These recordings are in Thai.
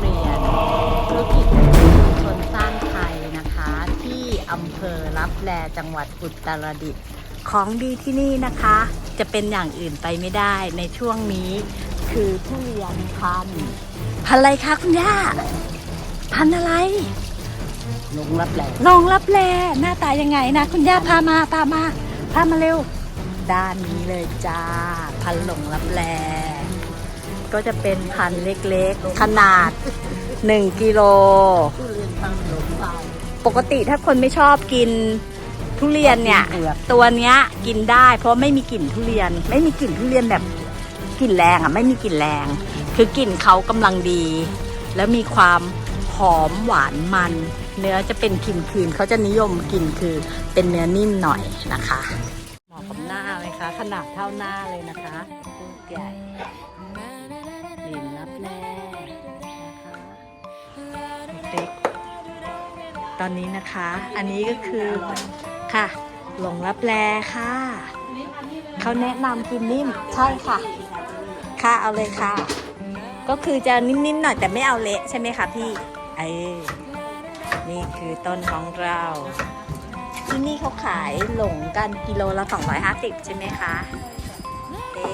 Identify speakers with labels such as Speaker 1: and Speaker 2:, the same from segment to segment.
Speaker 1: เรียนธุรกิจชุมชนสร้างไทยนะคะ ที่อำเภอรับแลจังหวัดอุตรดิตถ์ของดีที่นี่นะคะ จะเป็นอย่างอื่นไปไม่ได้ในช่วงนี้คือทุเรียนพันพันอะไรคะคุณย่าพันอะไร
Speaker 2: ลงรับแล
Speaker 1: ลงรับแลหน้าตายังไงนะ คุณย่าพามาพามาพามาเร็ว ด้านนี้เลยจ้า พันหลงรับแล ก็จะเป็นพันเล็กๆ ขนาด 1กิโล
Speaker 2: ทุเรียนพันหล
Speaker 1: ปกติถ้าคนไม่ชอบกินทุเรียนเนี่ย
Speaker 2: เปลือก
Speaker 1: ตัวเนี้ยกินได้เพราะไม่มีกลิ่นทุเรียน ไม่มีกลิ่นทุเรียนแบบกลิ่นแรงอะไม่มีกลิ่นแรง คือกลิ่นเขากำลังดี แล้วมีความหอมหวานมัน เนื้อจะเป็นกินคืนเขาจะนิยมกินคือเป็นเนื้อนิ่มหน่อยนะคะเหมาะกับหน้าไหมคะขนาดเท่าหน้าเลยนะคะลูกใหญ่ เล็ก ตอนนี้นะคะ อันนี้ก็คือค่ะ หลงรับแลค่ะ เขาแนะนำกินนิ่ม ใช่ค่ะ ค่ะเอาเลยค่ะ ก็คือจะนิ่มๆหน่อยแต่ไม่เอาเละใช่ไหมคะพี่ เออนี่คือต้นของเราที่นี่เขาขายหลงกันกิโลละ250 ใช่ไหมคะเต้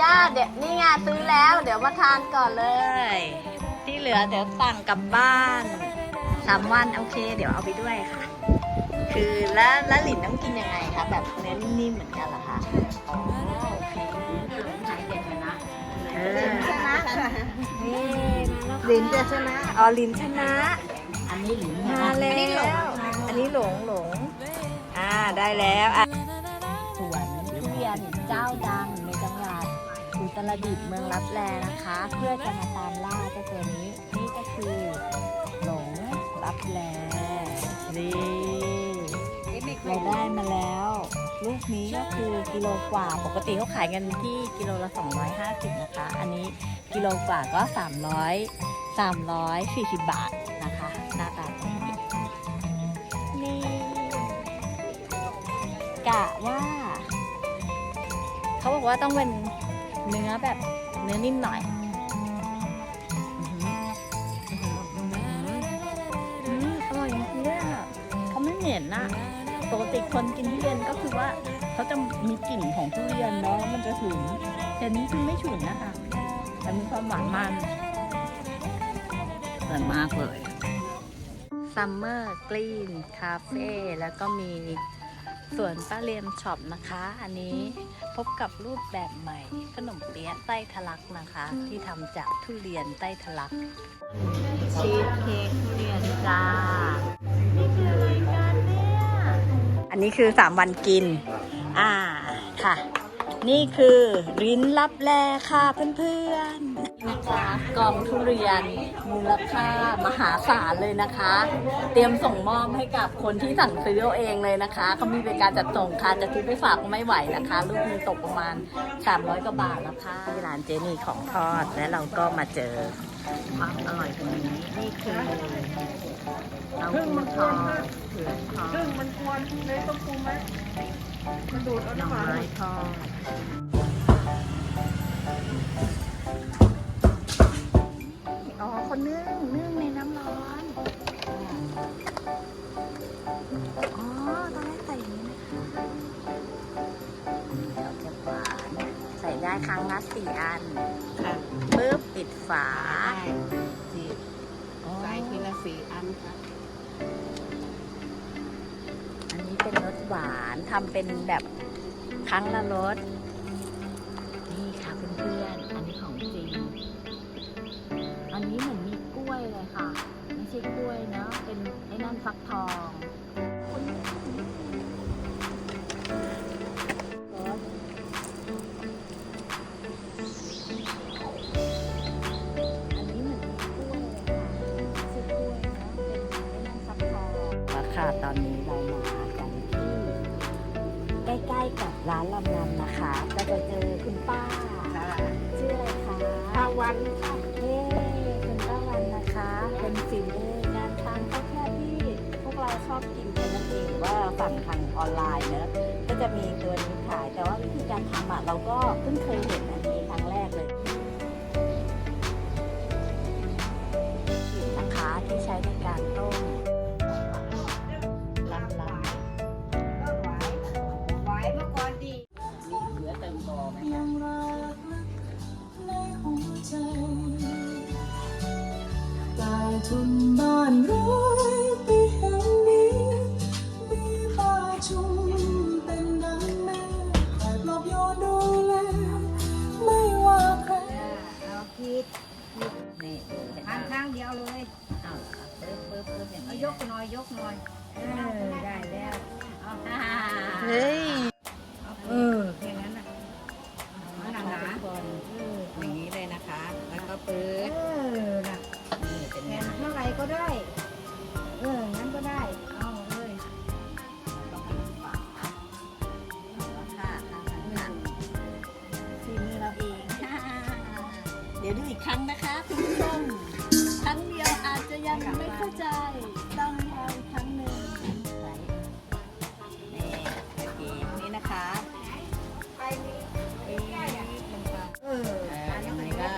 Speaker 1: ย่าเดี๋ยวนี่ไงซื้อแล้ว เดี๋ยวมาทานก่อนเลย ที่เหลือเดี๋ยวสั่งกลับบ้านสามวันโอเค เดี๋ยวเอาไปด้วยค่ะ คือแล้วแล้วหลินต้องกินยังไงคะแบบเนื้อนิ่มๆเหมือนกันเหรอคะอ๋อโอเคใช้เด็ดเลยนะเออ
Speaker 2: ชนะค่ะ
Speaker 1: นี่มาแล้วค่ะ
Speaker 2: ลินจะชนะ
Speaker 1: อ๋อลินชนะ
Speaker 2: อันนี้หลิน
Speaker 1: มาแล้วอันนี้หลงหลงอ่าได้แล้วอะสวนทุเรียนเจ้าดังในจังหวัดอุ ตรดิตถ์เมืองรับแลนะคะ เพื่อจะมาตามล่าเจ้าตัวนี้ นี่ก็คือ หลงรับแลนี่เราได้มาแล้ว ลูกนี้ก็คือกิโลกว่าปกติเขาขายกันที่กิโลละ 250 นะคะ อันนี้กิโลกว่าก็ 300 340 บาทนะคะ หน้าตาแบบนี้นี่กะว่า เขาบอกว่าต้องเป็น เนื้อแบบเนื้อนิ่มหน่อยอร่อยจริงๆเลยอะเขาไม่เหม็นนะปกติคนกินทุเรียนก็คือว่าเขาจะมีกลิ่นของทุเรียนเนาะมันจะฉุนแต่นี้คือไม่ฉุนนะคะแต่มีความหวานมันอร่อยมากเลยซัมเมอร์กรีนคาเฟ่แล้วก็มี สวนป้าเรียมช็อปนะคะ อันนี้พบกับรูปแบบใหม่ ขนมเปี๊ยะไส้ทะลักนะคะ ที่ทำจากทุเรียนไส้ทะลัก ชีสเค้กทุเรียนจ้า นี่คืออะไรกันเนี่ย อันนี้คือ 3 วันกิน อ่าค่ะ นี่คือลิ้นลับแลค่ะเพื่อนๆ นะคะกล่องทุเรียนมูลค่ามหาศาลเลยนะคะ เตรียมส่งมอบให้กับคนที่สั่งซื้อเอาเองเลยนะคะเขามีบริการจัดส่งค่ะจะซื้อไปฝากก็ไม่ไหวนะคะลูกหนึงตกประมาณ 300กว่าบาทแล้วค่ะที่ร้านเจนี่ของทอดและเราก็มาเจอความอร่อยตรงนี้นี่คือเต้าหู้ทอดเผือกทอด
Speaker 2: ซึ่งมันควรเลยต้องปรุงไหมมันดูดเอา
Speaker 1: หน่อ
Speaker 2: น้ำมัน
Speaker 1: ไม้ทอด คนนึ่งนึ่งในน้ำร้อนอ๋อตอนแรกใส่อย่างนี้นะคะเราจะหวานใส่ได้ครั้งละสี่อัน
Speaker 2: ค่ะ
Speaker 1: ปึ๊บปิดฝา
Speaker 2: สี่ใส่ทีละสี่อันค่ะ
Speaker 1: อันนี้เป็นรสหวานทำเป็นแบบครั้งละรสนี่ค่ะเพื่อนๆอันนี้ของจริง อันนี้เหมือน เลยค่ะ ไม่ใช่กล้วยเนาะเป็นไอ้นั่นฟักทองอันนี้เหมือนมีกล้วยเลยค่ะไม่ใช่กล้วยเนาะเป็นไอ้นั่นฟักทองราคาตอนนี้เรามากันที่ใกล้ๆกับร้านลำนำนะคะ ก็จะเจอคุณป้า
Speaker 2: ค่ะ
Speaker 1: ชื่ออะไรคะ
Speaker 2: ห้าวันค่ะ
Speaker 1: เย้คุณป้าวันนะคะเป็น ฝีมือการทำก็แค่ที่พวกเราชอบกินกันนั่นเองว่าสั่งทางออนไลน์เนอะก็จะมีตัวนี้ขาย แต่ว่าวิธีการทำอะเราก็เพิ่งเคยเห็นอันนี้ครั้งแรกเลยขีดนะคะที่ใช้ในการต้มลำลำ
Speaker 2: ไหวเมื่อก่อนดี
Speaker 1: มีเหลือเติมบอไหมคะ
Speaker 3: ใต้ทุนบ้านร้อยปีแห่งนี้ มีป่าชุมเป็นดังแม่คอยปลอบโยนดูแลไม่ว่าใคร
Speaker 2: เอาคิด
Speaker 1: นี่
Speaker 2: ทางข้างเดียวเลย
Speaker 1: เอาเปิบเปิบเปิบอย่างนี้
Speaker 2: ยกหน่อยยกหน่อยได้แล้วเฮ้
Speaker 1: ย
Speaker 2: ครั้งนะ
Speaker 1: คะคุณผู้ชมครั้งเดียวอาจจะยังไม่เข้าใจ ต้องเอาอีกครั้งหนึ่งนนี่โอเคนี่นะคะ
Speaker 2: นี่
Speaker 1: ลงไป
Speaker 2: เออ
Speaker 1: ต
Speaker 2: ร
Speaker 1: ง
Speaker 2: นี้
Speaker 1: ก็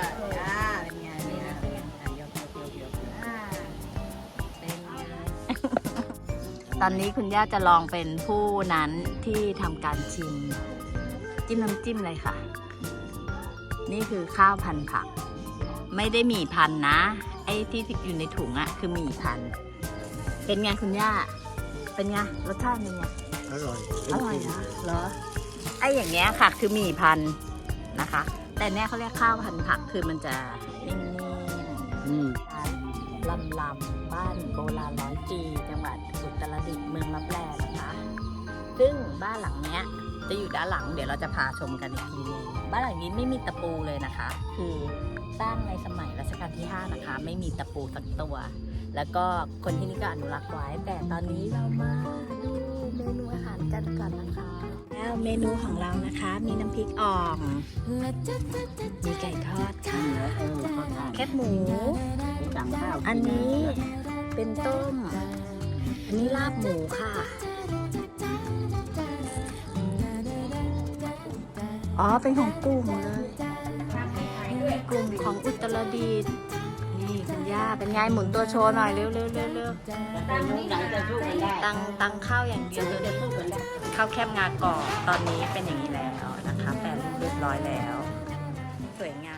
Speaker 2: อ่า
Speaker 1: เป็นไงนี่นะอะยกยกยกยก
Speaker 2: อ่า
Speaker 1: เป็นไงตอนนี้คุณย่าจะลองเป็นผู้นั้นที่ทำการชิม จิ้มน้ำจิ้มเลยค่ะ นี่คือข้าวพันผัก ไม่ได้หมี่พันนะ ไอ้ที่อยู่ในถุงอะคือหมี่พัน เป็นไงคุณย่า เป็นไงรสชาติเป็นไง
Speaker 4: อร่อย
Speaker 1: อร่อยนะเหรอไอ้อย่างเงี้ยค่ะคือหมี่พันธุ์นะคะ แต่เนี่ยเขาเรียกข้าวพันธุ์ผักคือมันจะนิ่ม
Speaker 4: อืม
Speaker 1: ๆลำลำๆบ้านโบราณร้อยปีจังหวัดอุตรดิตถ์เมืองลับแลนะคะ ซึ่งบ้านหลังเนี้ยจะอยู่ด้านหลังเดี๋ยวเราจะพาชมกันอีกทีหนึงบ้านหลังนี้ไม่มีตะปูเลยนะคะ คือ สร้างในสมัยรัชกาลที่ 5 นะคะ ไม่มีตะปูสักตัว แล้วก็คนที่นี่ก็อนุรักษ์ไว้ แต่ตอนนี้เรามาดูเมนูอาหารกันก่อนนะคะ แล้วเมนูของเรานะคะ มีน้ำพริกอ่อมมีไก่ทอดค่ะ
Speaker 4: เออเขาทาน
Speaker 1: แคบหมู
Speaker 4: สั่งข้าว
Speaker 1: อันนี้เป็นต้ม อันนี้ลาบหมูค่ะอ๋อ เป็นของกลุ่มเลย กลุ่มของอุตรดิตถ์นี่คุณย่าเป็นไงหมุนตัวโชว์หน่อยเร็วเร็วเร็วเร็ว
Speaker 4: หลังจะสู้กันได้
Speaker 1: ตังตังข้าวอย่างเดียวเลย
Speaker 4: จะสู้กันได้
Speaker 1: ข้าวแคบงากรอบตอนนี้เป็นอย่างนี้แล้วนะคะแปรรูปเรียบร้อยแล้ว สวยงาม